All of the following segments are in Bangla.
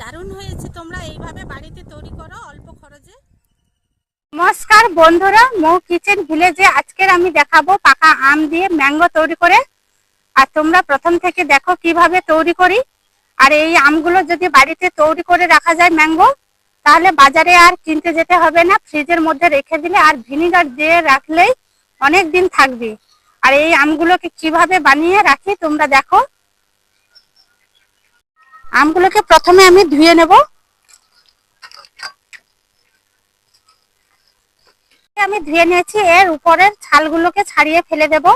দারুণ হয়েছে। তোমরা এইভাবে বাড়িতে তৈরি করো অল্প খরচে। নমস্কার বন্ধুরা, মৌ কিচেন ভিলেজে আজকের আমি দেখাবো পাকা আম দিয়ে ম্যাঙ্গো তৈরি করে। আর তোমরা প্রথম থেকে দেখো কীভাবে তৈরি করি। আর এই আমগুলো যদি বাড়িতে তৈরি করে রাখা যায় ম্যাঙ্গো, তাহলে বাজারে আর কিনতে যেতে হবে না। ফ্রিজের মধ্যে রেখে দিলে আর ভিনিগার দিয়ে রাখলেই অনেক দিন থাকবে। আর এই আমগুলোকে কীভাবে বানিয়ে রাখি তোমরা দেখো। আমগুলোকে প্রথমে আমি ধুয়ে নেব। আমি ধুয়ে নিয়েছি এর উপরের ছালগুলোকে ছাড়িয়ে ফেলে দেব।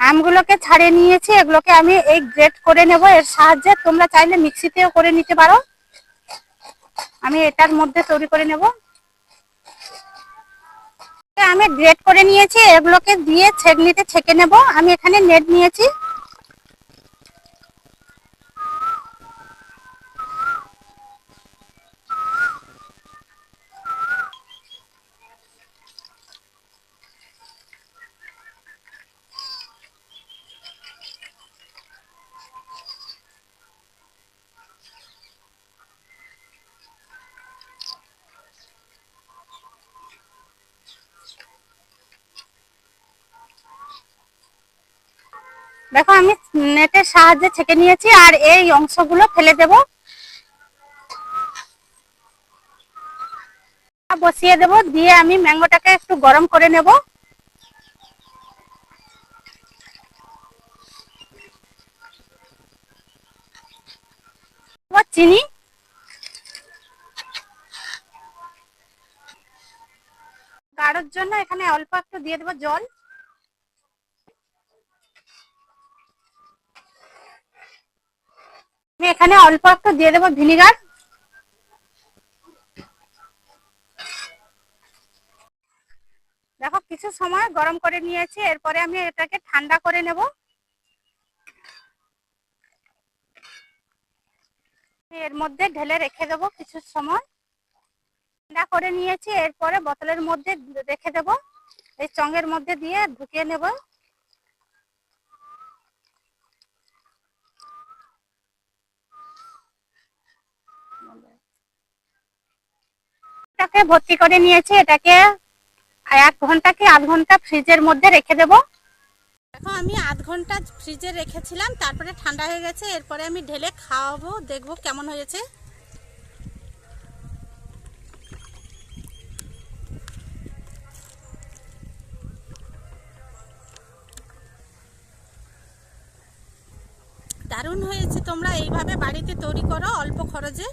আমগুলোকে ছাড়িয়ে নিয়েছি, এগুলোকে আমি এই গ্রেট করে নেব। এর সাহায্যে তোমরা চাইলে মিক্সিতেও করে নিতে পারো। আমি এটার মধ্যে তৈরি করে নেব। আমি গ্রেট করে নিয়েছি, এগুলোকে দিয়ে ছেঁকনিতে ছেঁকে নেব। আমি এখানে নেট নিয়েছি। দেখো, আমি নেটের সাহায্যে ছেঁকে নিয়েছি আর এই অংশগুলো ফেলে দেব। বসিয়ে দেব, দিয়ে আমি ম্যাঙ্গোটাকে একটু গরম করে নেব। চিনি। গাঢ়র জন্য এখানে অল্প একটু দিয়ে দেবো জল। এখানে অল্প একটু দিয়ে দেবো ভিনিগার। দেখো, কিছু সময় গরম করে নিয়েছি, এরপরে আমি এটাকে ঠান্ডা করে নেব। এর মধ্যে ঢেলে রেখে দেবো কিছু সময়। ঠান্ডা করে নিয়েছি, এরপরে বোতলের মধ্যে রেখে দেব। এই চঙের মধ্যে দিয়ে ঢুকিয়ে নেব। এটাকে ভর্তি করে নিয়েছি, এটাকে এক ঘণ্টা কি আধ ঘণ্টা ফ্রিজের মধ্যে রেখে দেব। দেখো, আমি আধ ঘণ্টা ফ্রিজে রেখেছিলাম, তারপরে ঠান্ডা হয়ে গেছে, এরপরে আমি ঢেলে খাওয়াবো, দেখব কেমন হয়েছে। দারুণ হয়েছে, তোমরা এইভাবে বাড়িতে তৈরি করো, অল্প খরচে।